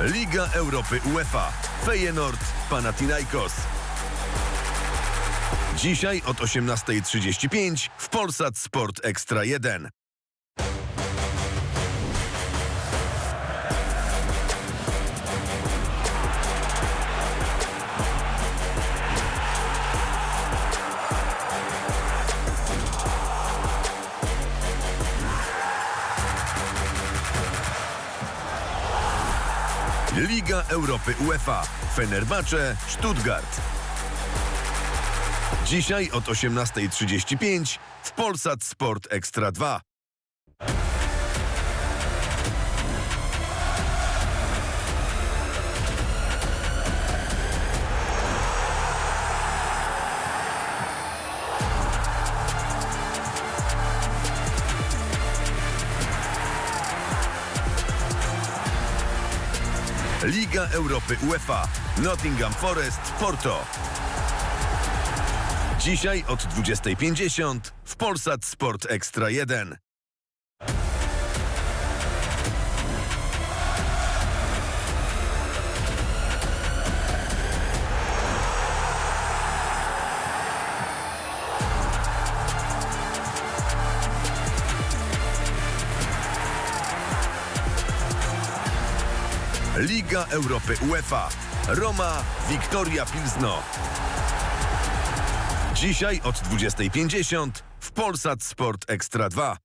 Liga Europy UEFA. Feyenoord Panathinaikos. Dzisiaj od 18.35 w Polsat Sport Ekstra 1. Liga Europy UEFA. Fenerbahce, Stuttgart. Dzisiaj od 18.35 w Polsat Sport Ekstra 2. Liga Europy UEFA. Nottingham Forest, Porto. Dzisiaj od 20.50 w Polsat Sport Ekstra 1. Liga Europy UEFA. Roma, Wiktoria Pilzno. Dzisiaj od 20.50 w Polsat Sport Ekstra 2.